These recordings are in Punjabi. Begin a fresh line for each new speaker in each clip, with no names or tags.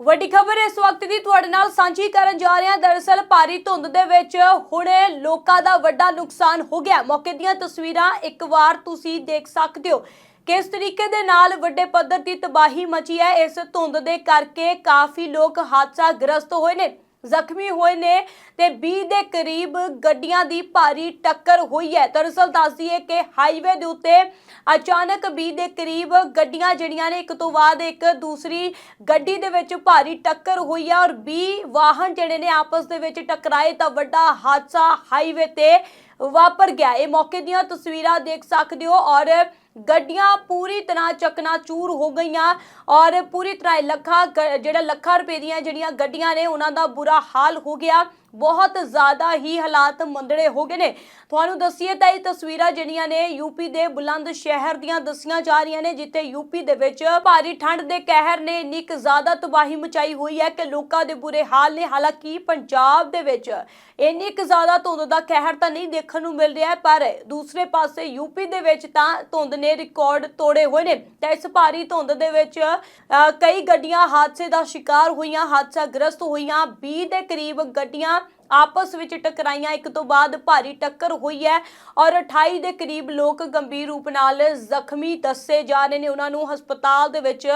ਵੱਡੀ ਖਬਰ ਇਸ ਵਕਤ ਦੀ ਤੁਹਾਡੇ ਨਾਲ ਸਾਂਝੀ ਕਰਨ ਜਾ ਰਹੇ ਹਾਂ। ਦਰਅਸਲ ਭਾਰੀ ਧੁੰਦ ਦੇ ਵਿੱਚ ਹੁਣੇ ਲੋਕਾਂ ਦਾ ਵੱਡਾ ਨੁਕਸਾਨ ਹੋ ਗਿਆ। ਮੌਕੇ ਦੀਆਂ ਤਸਵੀਰਾਂ ਇੱਕ ਵਾਰ ਤੁਸੀਂ ਦੇਖ ਸਕਦੇ ਹੋ। ਕਿਸ ਤਰੀਕੇ ਦੇ ਨਾਲ ਵੱਡੇ ਪੱਧਰ ਦੀ ਤਬਾਹੀ ਮਚੀ ਹੈ। ਇਸ ਧੁੰਦ ਦੇ ਕਰਕੇ ਕਾਫੀ ਲੋਕ ਹਾਦਸਾ ਗ੍ਰਸਤ ਹੋਏ ਨੇ। ਜ਼ਖਮੀ ਹੋਏ ਨੇ ਤੇ 20 ਦੇ ਕਰੀਬ ਗੱਡੀਆਂ ਦੀ ਭਾਰੀ ਟੱਕਰ ਹੋਈ ਹੈ। ਦਰਅਸਲ ਦੱਸਦੀ ਹੈ ਕਿ ਹਾਈਵੇ ਦੇ ਉੱਤੇ ਅਚਾਨਕ 20 ਦੇ ਕਰੀਬ ਗੱਡੀਆਂ ਜਿਹੜੀਆਂ ਨੇ, ਇੱਕ ਤੋਂ ਬਾਅਦ ਇੱਕ ਦੂਸਰੀ ਗੱਡੀ ਦੇ ਵਿੱਚ ਭਾਰੀ ਟੱਕਰ ਹੋਈ ਹੈ ਔਰ 20 ਵਾਹਨ ਜਿਹੜੇ ਨੇ ਆਪਸ ਦੇ ਵਿੱਚ ਟਕਰਾਏ ਤਾਂ ਵੱਡਾ ਹਾਦਸਾ ਹਾਈਵੇ ਤੇ ਵਾਪਰ ਗਿਆ। ਇਹ ਮੌਕੇ ਦੀਆਂ ਤਸਵੀਰਾਂ ਦੇਖ ਸਕਦੇ ਹੋ ਔਰ ਗੱਡੀਆਂ ਪੂਰੀ ਤਰ੍ਹਾਂ ਚਕਨਾਚੂਰ ਹੋ ਗਈਆਂ ਔਰ ਪੂਰੀ ਤਰ੍ਹਾਂ ਲੱਖਾਂ ਗ- ਜਿਹੜਾ ਲੱਖਾਂ ਰੁਪਏ ਦੀਆਂ ਜਿਹੜੀਆਂ ਗੱਡੀਆਂ ਨੇ, ਉਹਨਾਂ ਦਾ ਬੁਰਾ ਹਾਲ ਹੋ ਗਿਆ। ਬਹੁਤ ਜ਼ਿਆਦਾ ਹੀ ਹਾਲਾਤ ਮੰਦੜੇ ਹੋ ਗਏ ਨੇ। ਤੁਹਾਨੂੰ ਦੱਸੀਏ ਤਾਂ ਇਹ ਤਸਵੀਰਾਂ ਜਿਹੜੀਆਂ ਨੇ ਯੂਪੀ ਦੇ ਬੁਲੰਦ ਸ਼ਹਿਰ ਦੀਆਂ ਦੱਸੀਆਂ ਜਾ ਰਹੀਆਂ ਨੇ, ਜਿੱਥੇ ਯੂਪੀ ਦੇ ਵਿੱਚ ਭਾਰੀ ਠੰਡ ਦੇ ਕਹਿਰ ਨੇ ਇੰਨੀ ਕੁ ਜ਼ਿਆਦਾ ਤਬਾਹੀ ਮਚਾਈ ਹੋਈ ਹੈ ਕਿ ਲੋਕਾਂ ਦੇ ਬੁਰੇ ਹਾਲ ਨੇ। ਹਾਲਾਂਕਿ ਪੰਜਾਬ ਦੇ ਵਿੱਚ ਇੰਨੀ ਕੁ ਜ਼ਿਆਦਾ ਧੁੰਦ ਦਾ ਕਹਿਰ ਤਾਂ ਨਹੀਂ ਦੇਖਣ ਨੂੰ ਮਿਲ ਰਿਹਾ, ਪਰ ਦੂਸਰੇ ਪਾਸੇ ਯੂਪੀ ਦੇ ਵਿੱਚ ਤਾਂ ਧੁੰਦ ਨੇ ਰਿਕਾਰਡ ਤੋੜੇ ਹੋਏ ਨੇ। ਤਾਂ ਇਸ ਭਾਰੀ ਧੁੰਦ ਦੇ ਵਿੱਚ ਕਈ ਗੱਡੀਆਂ ਹਾਦਸੇ ਦਾ ਸ਼ਿਕਾਰ ਹੋਈਆਂ ਹਾਦਸਾ ਗ੍ਰਸਤ ਹੋਈਆਂ 20 ਦੇ ਕਰੀਬ ਗੱਡੀਆਂ ਆਪਸ ਵਿੱਚ ਟਕਰਾਈਆਂ। ਇੱਕ ਤੋਂ ਬਾਅਦ ਭਾਰੀ ਟੱਕਰ ਹੋਈ ਹੈ ਔਰ 28 ਦੇ ਕਰੀਬ ਲੋਕ ਗੰਭੀਰ ਰੂਪ ਨਾਲ ਜ਼ਖਮੀ ਦੱਸੇ ਜਾ ਰਹੇ ਨੇ। ਉਹਨਾਂ ਨੂੰ ਹਸਪਤਾਲ ਦੇ ਵਿੱਚ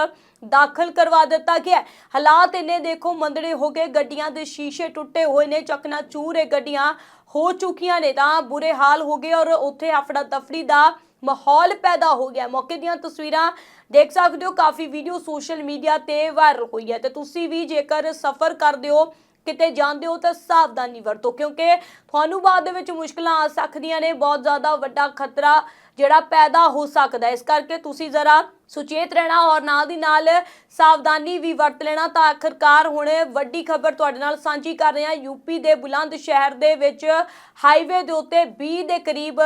ਦਾਖਲ ਕਰਵਾ ਦਿੱਤਾ ਗਿਆ ਹਾਲਾਤ ਇੰਨੇ ਦੇਖੋ ਮੰਦੜੇ ਹੋ ਗਏ। ਗੱਡੀਆਂ ਦੇ ਸ਼ੀਸ਼ੇ ਟੁੱਟੇ ਹੋਏ ਨੇ। ਚਕਨਾ ਚੂਰ ਇਹ ਗੱਡੀਆਂ ਹੋ ਚੁੱਕੀਆਂ ਨੇ ਤਾਂ ਬੁਰੇ ਹਾਲ ਹੋ ਗਏ ਔਰ ਉੱਥੇ ਅਫੜਾ ਤਫੜੀ ਦਾ ਮਾਹੌਲ ਪੈਦਾ ਹੋ ਗਿਆ। ਮੌਕੇ ਦੀਆਂ ਤਸਵੀਰਾਂ ਦੇਖ ਸਕਦੇ ਹੋ। ਕਾਫੀ ਵੀਡੀਓ ਸੋਸ਼ਲ ਮੀਡੀਆ ਤੇ ਵਾਇਰਲ ਹੋਈ ਹੈ ਤੇ ਤੁਸੀਂ ਵੀ ਜੇਕਰ ਸਫ਼ਰ ਕਰਦੇ ਹੋ ਕਿਤੇ ਜਾਂਦੇ ਹੋ ਤਾਂ ਸਾਵਧਾਨੀ ਵਰਤੋ, ਕਿਉਂਕਿ ਤੁਹਾਨੂੰ ਬਾਅਦ ਦੇ ਵਿੱਚ ਮੁਸ਼ਕਲਾਂ ਆ ਸਕਦੀਆਂ ਨੇ, ਬਹੁਤ ਜ਼ਿਆਦਾ ਵੱਡਾ ਖਤਰਾ ਜਿਹੜਾ ਪੈਦਾ ਹੋ ਸਕਦਾ ਇਸ ਕਰਕੇ ਤੁਸੀਂ ਜ਼ਰਾ ਸੁਚੇਤ ਰਹਿਣਾ ਔਰ ਨਾਲ ਦੀ ਨਾਲ ਸਾਵਧਾਨੀ ਵੀ ਵਰਤ ਲੈਣਾ ਤਾਂ ਆਖਰਕਾਰ ਹੁਣ ਵੱਡੀ ਖਬਰ ਤੁਹਾਡੇ ਨਾਲ ਸਾਂਝੀ ਕਰ ਰਹੇ ਹਾਂ। ਯੂਪੀ ਦੇ ਬੁਲੰਦ ਸ਼ਹਿਰ ਦੇ ਵਿੱਚ ਹਾਈਵੇ ਦੇ ਉੱਤੇ 20 ਦੇ ਕਰੀਬ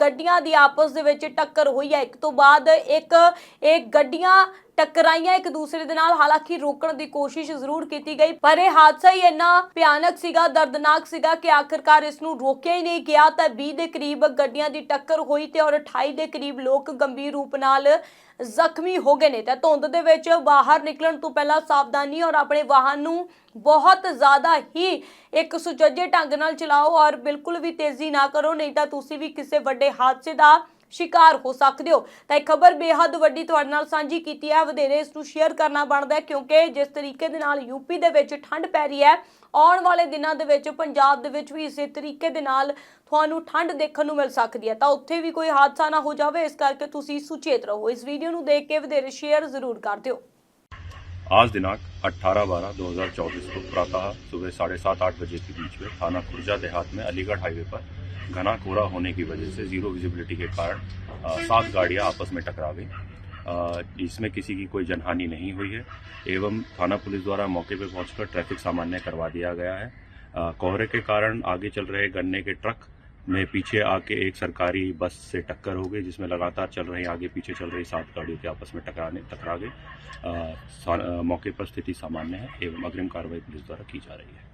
ਗੱਡੀਆਂ ਦੀ ਆਪਸ ਦੇ ਵਿੱਚ ਟੱਕਰ ਹੋਈ ਹੈ। ਇੱਕ ਤੋਂ ਬਾਅਦ ਇੱਕ, ਇਹ ਗੱਡੀਆਂ ਟਕਰਾਈਆਂ ਇੱਕ ਦੂਸਰੇ ਦੇ ਨਾਲ, ਹਾਲਾਂਕਿ ਰੋਕਣ ਦੀ ਕੋਸ਼ਿਸ਼ ਜ਼ਰੂਰ ਕੀਤੀ ਗਈ, ਪਰ ਇਹ ਹਾਦਸਾ ਹੀ ਇੰਨਾ ਭਿਆਨਕ ਸੀਗਾ, ਦਰਦਨਾਕ ਸੀਗਾ ਕਿ ਆਖਰਕਾਰ ਇਸ ਨੂੰ ਰੋਕਿਆ ਹੀ ਨਹੀਂ ਗਿਆ। ਤਾਂ 20 ਦੇ ਕਰੀਬ ਗੱਡੀਆਂ ਦੀ ਟੱਕਰ ਹੋਈ ਤੇ ਔਰ 28 ਦੇ ਕਰੀਬ ਲੋਕ ਗੰਭੀਰ ਰੂਪ ਨਾਲ ਜ਼ਖਮੀ ਹੋ ਗਏ ਨੇ। ਤਾਂ ਧੁੰਦ ਦੇ ਵਿੱਚ ਬਾਹਰ ਨਿਕਲਣ ਤੋਂ ਪਹਿਲਾਂ ਸਾਵਧਾਨੀ ਔਰ ਆਪਣੇ ਵਾਹਨ ਨੂੰ ਬਹੁਤ ਜ਼ਿਆਦਾ ਹੀ ਇੱਕ ਸੁਚੱਜੇ ਢੰਗ ਨਾਲ ਚਲਾਓ ਔਰ ਬਿਲਕੁਲ ਵੀ ਤੇਜ਼ੀ ਨਾ ਕਰੋ, ਨਹੀਂ ਤਾਂ ਤੁਸੀਂ ਵੀ ਕਿਸੇ ਵੱਡੇ ਹਾਦਸੇ ਦਾ ਸ਼ਿਕਾਰ ਹੋ ਸਕਦੇ ਹੋ। ਤਾਂ ਇਹ ਖਬਰ ਬੇਹੱਦ ਵੱਡੀ ਤੁਹਾਡੇ ਨਾਲ ਸਾਂਝੀ ਕੀਤੀ ਹੈ। ਵਧੇਰੇ ਇਸ ਨੂੰ ਸ਼ੇਅਰ ਕਰਨਾ ਬਣਦਾ ਹੈ ਕਿਉਂਕਿ ਜਿਸ ਤਰੀਕੇ ਦੇ ਨਾਲ ਯੂਪੀ ਦੇ ਵਿੱਚ ਠੰਡ ਪੈ ਰਹੀ ਹੈ, ਆਉਣ ਵਾਲੇ ਦਿਨਾਂ ਦੇ ਵਿੱਚ ਪੰਜਾਬ ਦੇ ਵਿੱਚ ਵੀ ਇਸੇ ਤਰੀਕੇ ਦੇ ਨਾਲ ਤੁਹਾਨੂੰ ਠੰਡ ਦੇਖਣ ਨੂੰ ਮਿਲ ਸਕਦੀ ਹੈ। ਤਾਂ ਉੱਥੇ ਵੀ ਕੋਈ ਹਾਦਸਾ ਨਾ ਹੋ ਜਾਵੇ, ਇਸ ਕਰਕੇ ਤੁਸੀਂ ਸੁਚੇਤ ਰਹੋ। ਇਸ ਵੀਡੀਓ ਨੂੰ ਦੇਖ ਕੇ ਵਧੇਰੇ ਸ਼ੇਅਰ ਜ਼ਰੂਰ ਕਰ ਦਿਓ।
आज दिनांक 18 बारह 2024 को प्रातः सुबह साढ़े सात, आठ बजे के बीच में थाना खुर्जा देहात में अलीगढ़ हाईवे पर घना कोहरा होने की वजह से ज़ीरो विजिबिलिटी के कारण सात गाड़ियाँ आपस में टकरा गई। इसमें किसी की कोई जनहानि नहीं हुई है। एवं थाना पुलिस द्वारा मौके पर पहुंचकर ट्रैफ़िक सामान्य करवा दिया गया है। कोहरे के कारण आगे चल रहे गन्ने के ट्रक में पीछे आके एक सरकारी बस से टक्कर हो गई, जिसमें लगातार चल रही, आगे पीछे चल रही सात गाड़ियों के आपस में टकराने, टकरा गई मौके पर स्थिति सामान्य है, एवं अग्रिम कार्रवाई पुलिस द्वारा की जा रही है।